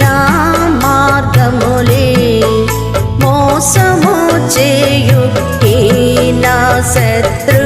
నా మార్గములే మోసము చేయు నా శత్రు